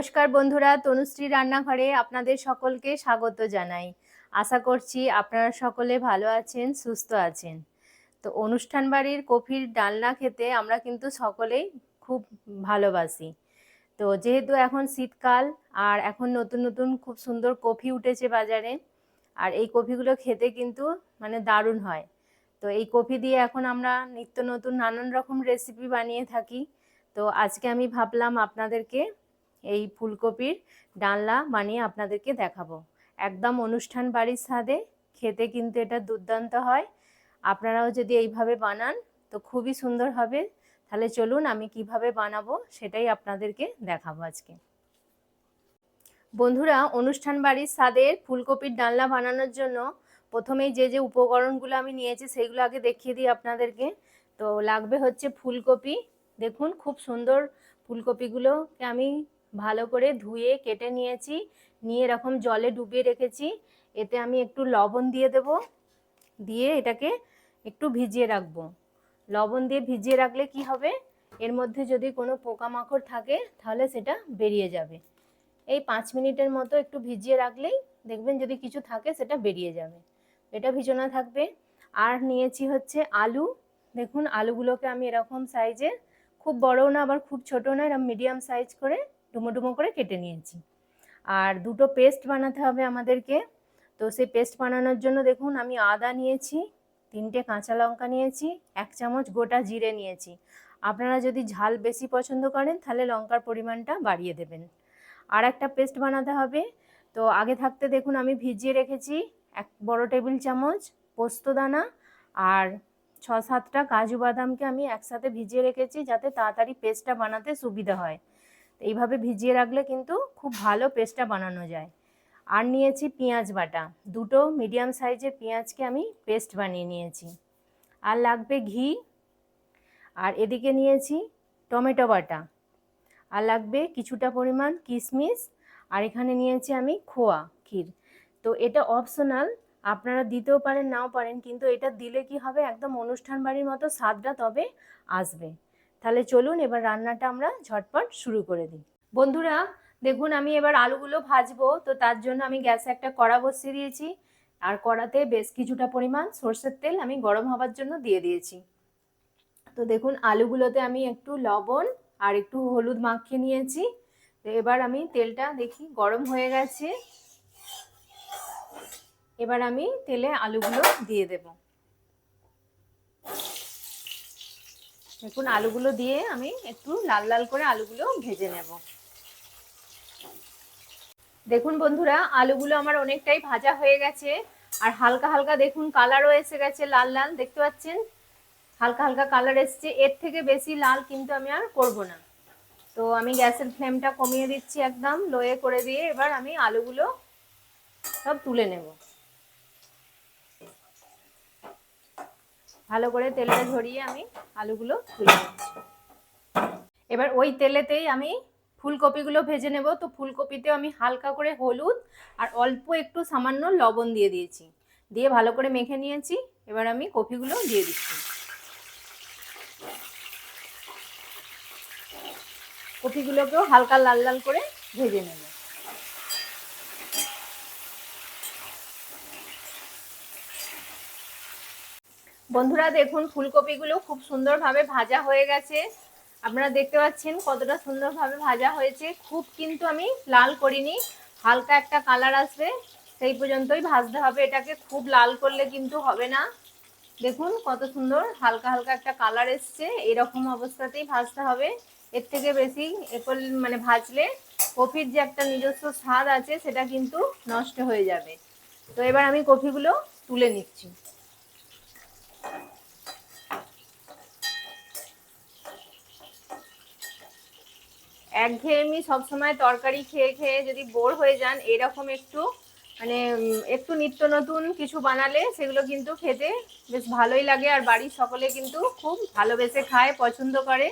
নমস্কার বন্ধুরা, তনুশ্রী রান্নাঘরে আপনাদের সকলকে স্বাগত জানাই। আশা করছি আপনারা সকলে ভালো আছেন, সুস্থ আছেন। তো অনুষ্ঠান বাড়ির কফির ডালনা খেতে আমরা কিন্তু সকলেই খুব ভালোবাসি। তো যেহেতু এখন শীতকাল আর এখন নতুন নতুন খুব সুন্দর কফি উঠেছে বাজারে, আর এই কফিগুলো খেতে কিন্তু মানে দারুণ হয়। তো এই কফি দিয়ে এখন আমরা নিত্য নতুন নানান রকম রেসিপি বানিয়ে থাকি। তো আজকে আমি ভাবলাম আপনাদেরকে এই ফুলকপির ডালনা বানিয়ে আপনাদেরকে দেখাবো। একদম অনুষ্ঠান বাড়ির স্বাদে, খেতে কিন্তু এটা দুর্দান্ত হয়। আপনারাও যদি এইভাবে বানান, তো খুবই সুন্দর হবে। তাহলে চলুন আমি কীভাবে বানাবো সেটাই আপনাদেরকে দেখাবো আজকে। বন্ধুরা, অনুষ্ঠান বাড়ির স্বাদের ফুলকপির ডালনা বানানোর জন্য প্রথমেই যে যে উপকরণগুলো আমি নিয়েছি সেইগুলো আগে দেখিয়ে দিই আপনাদেরকে। তো লাগবে হচ্ছে ফুলকপি। দেখুন, খুব সুন্দর ফুলকপিগুলোকে আমি ভালো করে ধুয়ে কেটে নিয়েছি। নিয়ে এরকম জলে ডুবিয়ে রেখেছি। এতে আমি একটু লবণ দিয়ে দেব। দিয়ে এটাকে একটু ভিজিয়ে রাখব। লবণ দিয়ে ভিজিয়ে রাখলে কি হবে? এর মধ্যে যদি কোনো পোকামাকড় থাকে, তাহলে সেটা বেরিয়ে যাবে। এই পাঁচ মিনিটের মতো একটু ভিজিয়ে রাখলেই দেখবেন যদি কিছু থাকে, সেটা বেরিয়ে যাবে। এটা ভিজানো থাকবে। আর নিয়েছি হচ্ছে আলু। দেখুন, আলুগুলোকে আমি এরকম সাইজের খুব বড়ও না, আবার খুব ছোটো না এরকম মিডিয়াম সাইজ করে ডুমো ডুমো করে কেটে নিয়েছি। আর দুটো পেস্ট বানাতে হবে আমাদেরকে। তো সেই পেস্ট বানানোর জন্য দেখুন, আমি আদা নিয়েছি, তিনটে কাঁচা লঙ্কা নিয়েছি, এক চামচ গোটা জিরে নিয়েছি। আপনারা যদি ঝাল বেশি পছন্দ করেন, তাহলে লঙ্কার পরিমাণটা বাড়িয়ে দেবেন। আর একটা পেস্ট বানাতে হবে। তো আগে থাকতে দেখুন, আমি ভিজিয়ে রেখেছি এক বড় টেবিল চামচ পোস্তদানা আর ছ সাতটা কাজু বাদামকে আমি একসাথে ভিজিয়ে রেখেছি, যাতে তাড়াতাড়ি পেস্টটা বানাতে সুবিধা হয়। এইভাবে ভিজিয়ে রাখলে কিন্তু খুব ভালো পেস্টটা বানানো যায়। আর নিয়েছি পেঁয়াজ বাটা। দুটো মিডিয়াম সাইজের পেঁয়াজকে আমি পেস্ট বানিয়ে নিয়েছি। আর লাগবে ঘি। আর এদিকে নিয়েছি টমেটো বাটা। আর লাগবে কিছুটা পরিমাণ কিশমিশ আর এখানে নিয়েছি আমি খোয়া ক্ষীর। তো এটা অপশনাল। আপনারা দিতেও পারেন, নাও পারেন, কিন্তু এটা দিলে কি হবে? একদম অনুষ্ঠান বাড়ির মতো স্বাদটা তবে আসবে। তাহলে চলুন এবার রান্নাটা আমরা ঝটপট শুরু করে দিই। বন্ধুরা, দেখুন আমি এবার আলুগুলো ভাজবো, তো তার জন্য আমি গ্যাসে একটা কড়া বসিয়ে দিয়েছি। আর কড়াতে বেশ কিছুটা পরিমাণ সর্ষের তেল আমি গরম হওয়ার জন্য দিয়ে দিয়েছি। তো দেখুন, আলুগুলোতে আমি একটু লবণ আর একটু হলুদ মাখিয়ে নিয়েছি। তো এবার আমি তেলটা দেখি গরম হয়ে গেছে। এবার আমি তেলে আলুগুলো দিয়ে দেব। দেখুন আলুগুলো দিয়ে আমি একটু লাল লাল করে আলুগুলো ভেজে নেব। দেখুন বন্ধুরা, আলুগুলো আমার অনেকটাই ভাজা হয়ে গেছে। আর হালকা হালকা দেখুন কালারও এসে গেছে লাল লাল, দেখতে পাচ্ছেন? হালকা হালকা কালার এসছে। এর থেকে বেশি লাল কিন্তু আমি আর করব না। তো আমি গ্যাসের ফ্লেমটা কমিয়ে দিচ্ছি একদম লোয়ে করে দিয়ে এবার আমি আলুগুলো সব তুলে নেব। ভালো করে তেলটা ঝরিয়ে আমি আলুগুলো তুলে নিচ্ছি। এবার ওই তেলেতেই আমি ফুলকপিগুলো ভেজে নেব। তো ফুলকপিতেও আমি হালকা করে হলুদ আর অল্প একটু সামান্য লবণ দিয়ে দিয়েছি। দিয়ে ভালো করে মেখে নিয়েছি। এবার আমি কপিগুলো দিয়ে দিচ্ছি। কপিগুলোকেও হালকা লাল লাল করে ভেজে নেব। বন্ধুরা দেখুন, ফুলকপিগুলো খুব সুন্দরভাবে ভাজা হয়ে গেছে। আপনারা দেখতে পাচ্ছেন কতটা সুন্দরভাবে ভাজা হয়েছে। খুব কিন্তু আমি লাল করিনি, হালকা একটা কালার আসবে, সেই পর্যন্তই ভাজতে হবে। এটাকে খুব লাল করলে কিন্তু হবে না। দেখুন কত সুন্দর, হালকা হালকা একটা কালার এসছে। এরকম অবস্থাতেই ভাজতে হবে। এর থেকে বেশি মানে ভাজলে কফির যে একটা নিজস্ব স্বাদ আছে, সেটা কিন্তু নষ্ট হয়ে যাবে। তো এবার আমি কফিগুলো তুলে নিচ্ছি। একঘেয়েমি সবসময় তরকারি খেয়ে খেয়ে যদি বোর হয়ে যান, এরকম একটু মানে একটু নিত্য নতুন কিছু বানালে সেগুলো কিন্তু খেতে বেশ ভালোই লাগে আর বাড়ির সকলে কিন্তু খুব ভালোবেসে খায়, পছন্দ করে।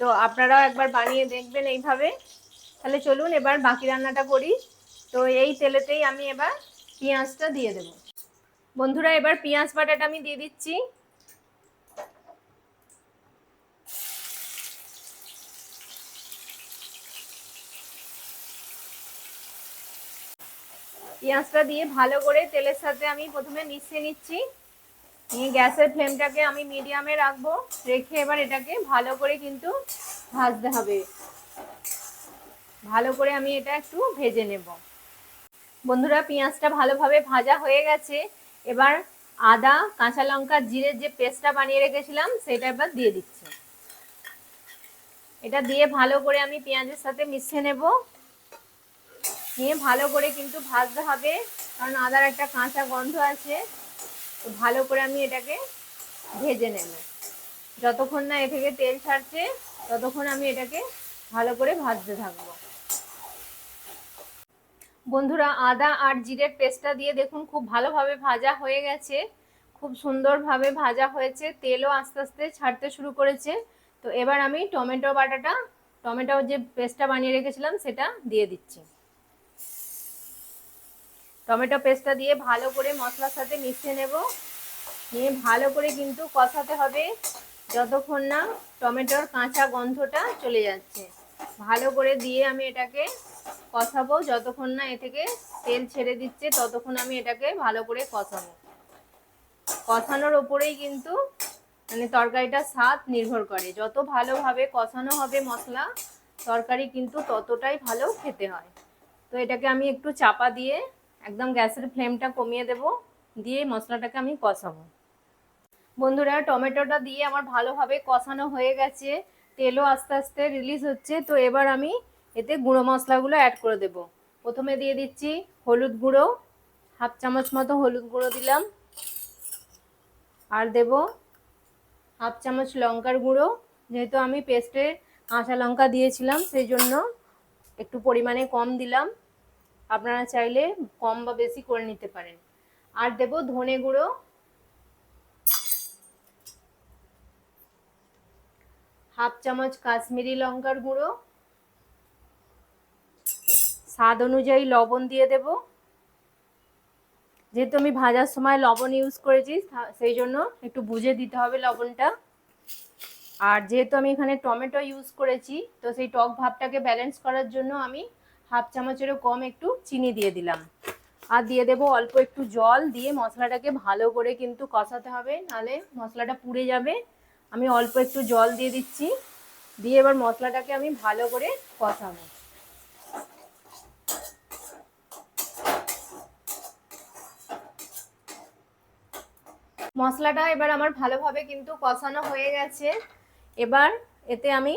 তো আপনারাও একবার বানিয়ে দেখবেন এইভাবে। তাহলে চলুন এবার বাকি রান্নাটা করি। তো এই তেলেতেই আমি এবার পেঁয়াজটা দিয়ে দেব। বন্ধুরা, এবার পেঁয়াজ বাটাটা আমি দিয়ে দিচ্ছি। পেঁয়াজটা দিয়ে ভালো করে তেলের সাথে আমি প্রথমে মিশিয়ে নিচ্ছি। নিয়ে গ্যাসের ফ্লেমটাকে আমি মিডিয়ামে রাখব। রেখে এবার এটাকে ভালো করে কিন্তু ভাজতে হবে। ভালো করে আমি এটা একটু ভেজে নেব। বন্ধুরা, পেঁয়াজটা ভালোভাবে ভাজা হয়ে গেছে। এবার আদা, কাঁচা লঙ্কা, জিরের যে পেস্টটা বানিয়ে রেখেছিলাম, সেটা এবার দিয়ে দিচ্ছি। এটা দিয়ে ভালো করে আমি পেঁয়াজের সাথে মিশিয়ে নেব। নিয়ে ভালো করে কিন্তু ভাজতে হবে। কারণ আদার একটা কাঁচা গন্ধ আছে। তো ভালো করে আমি এটাকে ভেজে নেব। যতক্ষণ না এ থেকে তেল ছাড়ছে, ততক্ষণ আমি এটাকে ভালো করে ভাজতে থাকব। বন্ধুরা, আদা আর জিরের পেস্টটা দিয়ে দেখুন খুব ভালোভাবে ভাজা হয়ে গেছে। খুব সুন্দরভাবে ভাজা হয়েছে। তেলও আস্তে আস্তে ছাড়তে শুরু করেছে। তো এবার আমি টমেটো বাটাটা, টমেটো যে পেস্টটা বানিয়ে রেখেছিলাম, সেটা দিয়ে দিচ্ছি। টমেটো পেস্টটা দিয়ে ভালো করে মশলার সাথে মিশিয়ে নেব। নিয়ে ভালো করে কিন্তু কষাতে হবে যতক্ষণ না টমেটোর কাঁচা গন্ধটা চলে যাচ্ছে। ভালো করে দিয়ে আমি এটাকে কষাবো যতক্ষণ না এ থেকে তেল ছেড়ে দিচ্ছে ততক্ষণ আমি এটাকে ভালো করে কষাবো। কষানোর ওপরেই কিন্তু মানে তরকারিটার স্বাদ নির্ভর করে। যত ভালোভাবে কষানো হবে মশলা, তরকারি কিন্তু ততটাই ভালো খেতে হয়। তো এটাকে আমি একটু চাপা দিয়ে একদম গ্যাসের ফ্লেমটা কমিয়ে দেব, দিয়ে মশলাটাকে আমি কষাবো। বন্ধুরা, টমেটোটা দিয়ে আমার ভালোভাবে কষানো হয়ে গেছে, তেলও আস্তে আস্তে রিলিজ হচ্ছে, তো এবার আমি এতে গুঁড়ো মশলাগুলো অ্যাড করে দেব। প্রথমে দিয়ে দিচ্ছি হলুদ গুঁড়ো, হাফ চামচ মতো হলুদ গুঁড়ো দিলাম, আর দেব হাফ চামচ লঙ্কার গুঁড়ো, যেহেতু আমি পেস্টে কাঁচা লঙ্কা দিয়েছিলাম, সেই জন্য একটু পরিমাণে কম দিলাম। আপনারা চাইলে কম বা বেশি করে নিতে পারেন। আর দেব ধনে গুঁড়ো। হাফ চামচ কাশ্মীরি লঙ্কার গুঁড়ো। স্বাদ অনুযায়ী লবণ দিয়ে দেব। যেহেতু আমি ভাজার সময় লবণ ইউজ করেছি সেই জন্য একটু বুঝে দিতে হবে লবণটা। আর যেহেতু আমি এখানে টমেটো ইউজ করেছি, তো সেই টক ভাবটাকে ব্যালেন্স করার জন্য আমি হাফ চামচেরও কম একটু চিনি দিয়ে দিলাম। আর দিয়ে দেব অল্প একটু জল দিয়ে মশলাটাকে ভালো করে কিন্তু কষাতে হবে, নাহলে মশলাটা পুড়ে যাবে। আমি অল্প একটু জল দিয়ে দিচ্ছি, দিয়ে এবার মশলাটাকে আমি ভালো করে কষাবো। মশলাটা এবার আমার ভালোভাবে কিন্তু কষানো হয়ে গেছে। এবার এতে আমি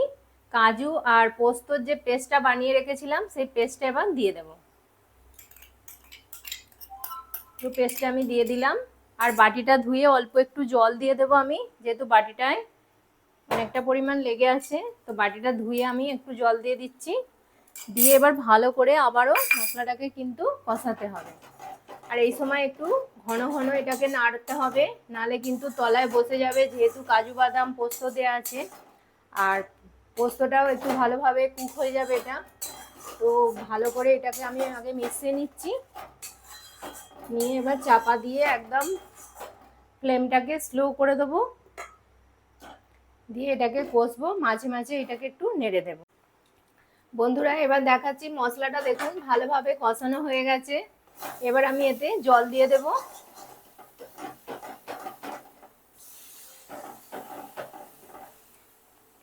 কাজু আর পোস্তর যে পেস্টটা বানিয়ে রেখেছিলাম, সেই পেস্টটা এবার দিয়ে দেব। পেস্টটা আমি দিয়ে দিলাম। আর বাটিটা ধুয়ে অল্প একটু জল দিয়ে দেবো আমি, যেহেতু বাটিটায় অনেকটা পরিমাণ লেগে আছে, তো বাটিটা ধুয়ে আমি একটু জল দিয়ে দিচ্ছি। দিয়ে এবার ভালো করে আবারও মশলাটাকে কিন্তু কষাতে হবে। আর এই সময় একটু ঘন ঘন এটাকে নাড়তে হবে, নালে কিন্তু তলায় বসে যাবে যেহেতু কাজু বাদাম পোস্ত দেওয়া আছে। আর পোস্তটাও একটু ভালোভাবে কুক হয়ে যাবে এটা। তো ভালো করে এটাকে আমি আগে মিশিয়ে নিচ্ছি। নিয়ে এবার চাপা দিয়ে একদম ফ্লেমটাকে স্লো করে দেবো। দিয়ে এটাকে কষবো, মাঝে মাঝে এটাকে একটু নেড়ে দেবো। বন্ধুরা, এবার দেখাচ্ছি মশলাটা দেখুন, ভালোভাবে কষানো হয়ে গেছে। এবার আমি এতে জল দিয়ে দেব।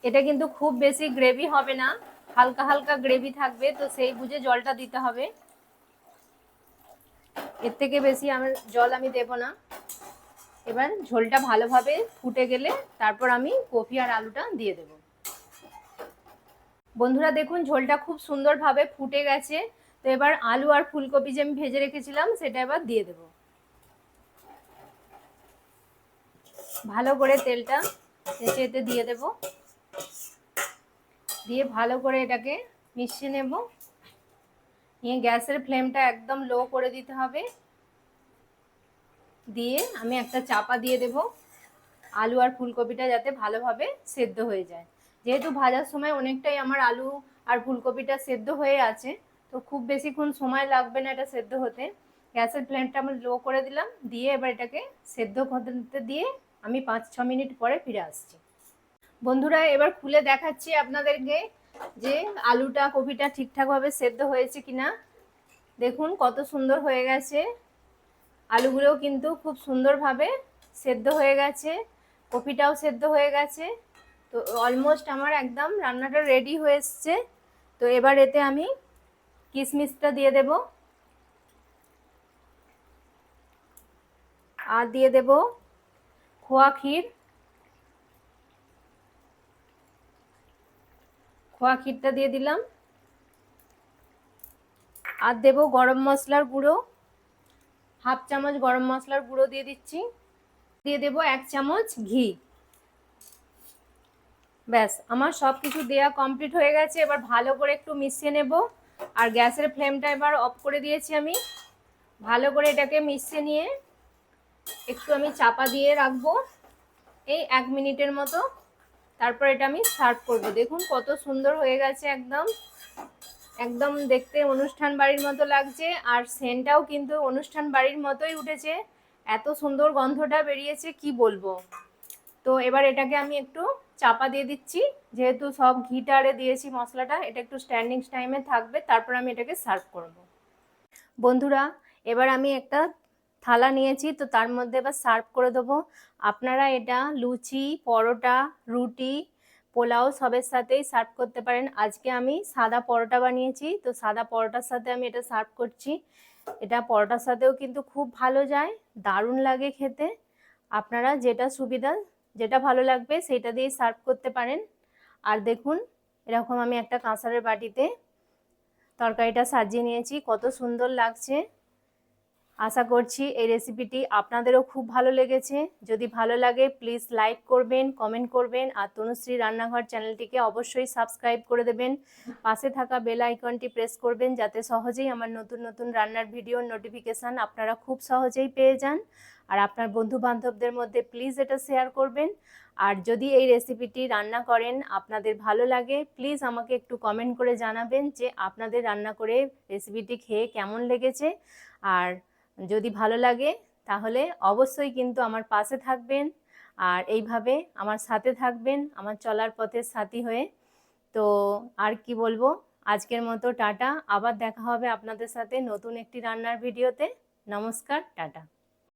এটা কিন্তু খুব বেশি গ্রেভি হবে না। হালকা হালকা গ্রেভি থাকবে, তো সেই বুঝে জলটা দিতে হবে। এর থেকে বেশি আমার জল আমি দেব না। এবার ঝোলটা ভালোভাবে ফুটে গেলে তারপর আমি কফি আর আলুটা দিয়ে দেব। বন্ধুরা দেখুন, ঝোলটা খুব সুন্দরভাবে ফুটে গেছে। তো এবার আলু আর ফুলকপি যে আমি ভেজে রেখেছিলাম, সেটা এবার দিয়ে দেব। ভালো করে তেলটা এতে এতে দিয়ে দেব। দিয়ে ভালো করে এটাকে মিশিয়ে নেব। নিয়ে গ্যাসের ফ্লেমটা একদম লো করে দিতে হবে। দিয়ে আমি একটা চাপা দিয়ে দেব। আলু আর ফুলকপিটা যাতে ভালোভাবে সেদ্ধ হয়ে যায়। যেহেতু ভাজার সময় অনেকটাই আমার আলু আর ফুলকপিটা সেদ্ধ হয়ে আছে, তো খুব বেশিক্ষণ সময় লাগবে না এটা সেদ্ধ হতে। গ্যাসের ফ্লেমটা আমি লো করে দিলাম। দিয়ে এবার এটাকে সেদ্ধ হতে দিয়ে আমি পাঁচ ছ মিনিট পরে ফিরে আসছি। বন্ধুরা, এবার খুলে দেখাচ্ছি আপনাদেরকে যে আলুটা, কপিটা ঠিকঠাকভাবে সেদ্ধ হয়েছে কিনা। দেখুন কত সুন্দর হয়ে গেছে। আলুগুলোও কিন্তু খুব সুন্দরভাবে সেদ্ধ হয়ে গেছে, কপিটাও সেদ্ধ হয়ে গেছে। তো অলমোস্ট আমার একদম রান্নাটা রেডি হয়ে এসছে। তো এবার এতে আমি কিশমিশটা দিয়ে দেব। আর দিয়ে দেব খোয়া ক্ষীর। খোয়া ক্ষীরটা দিয়ে দিলাম। আর দেব গরম মশলার গুঁড়ো। হাফ চামচ গরম মশলার গুঁড়ো দিয়ে দিচ্ছি। দিয়ে দেব এক চামচ ঘি। ব্যাস, আমার সব কিছু দেওয়া কমপ্লিট হয়ে গেছে। এবার ভালো করে একটু মিশিয়ে নেব। আর গ্যাসের ফ্লেমটা এবার অফ করে দিয়েছি আমি। ভালো করে এটাকে মিশিয়ে নিয়ে একটু আমি চাপা দিয়ে রাখব। এই এক মিনিটের মতো। তারপর এটা আমি সার্ভ করব। দেখুন কত সুন্দর হয়ে গেছে একদম। একদম দেখতে অনুষ্ঠান বাড়ির মতো লাগছে আর সেন্টটাও কিন্তু অনুষ্ঠান বাড়ির মতোই উঠেছে। এত সুন্দর গন্ধটা বেরিয়েছে, কি বলব? তো এবার এটাকে আমি একটু চাপা দিয়ে দিচ্ছি। যেহেতু সব ঘিটারে দিয়েছি মশলাটা, এটা একটু স্ট্যান্ডিং টাইমে থাকবে, তারপর আমি এটাকে সার্ভ করব। বন্ধুরা, এবার আমি একটা থালা নিয়েছি, তো তার মধ্যে এবার সার্ভ করে দেবো। আপনারা এটা লুচি, পরোটা, রুটি, পোলাও সবের সাথেই সার্ভ করতে পারেন। আজকে আমি সাদা পরোটা বানিয়েছি, তো সাদা পরোটার সাথে আমি এটা সার্ভ করছি। এটা পরোটার সাথেও কিন্তু খুব ভালো যায়, দারুণ লাগে খেতে। আপনারা যেটা সুবিধা, যেটা ভালো লাগবে সেটা দিয়েই সার্ভ করতে পারেন। আর দেখুন, এরকম আমি একটা কাঁসারের বাটিতে তরকারিটা সাজিয়ে নিয়েছি, কত সুন্দর লাগছে। আশা করছি এই রেসিপিটি আপনাদেরও খুব ভালো লেগেছে। যদি ভালো লাগে প্লিজ লাইক করবেন কমেন্ট করবেন, আর তনুশ্রী রান্নাঘর চ্যানেলটিকে অবশ্যই সাবস্ক্রাইব করে দেবেন। পাশে থাকা বেল আইকনটি প্রেস করবেন, যাতে সহজেই আমার নতুন নতুন রান্নার ভিডিওর নোটিফিকেশান আপনারা খুব সহজেই পেয়ে যান। আর আপনার বন্ধু বান্ধবদের মধ্যে প্লিজ এটা শেয়ার করবেন। আর যদি এই রেসিপিটি রান্না করেন, আপনাদের ভালো লাগে প্লিজ আমাকে একটু কমেন্ট করে জানাবেন যে আপনাদের রান্না করে রেসিপিটি খেয়ে কেমন লেগেছে। আর যদি ভালো লাগে, তাহলে অবশ্যই কিন্তু আমার পাশে থাকবেন। আর এইভাবে আমার সাথে থাকবেন, আমার চলার পথের সাথী হয়ে। তো আর কি বলব, আজকের মতো টাটা। আবার দেখা হবে আপনাদের সাথে নতুন একটি রান্নার ভিডিওতে। নমস্কার, টাটা।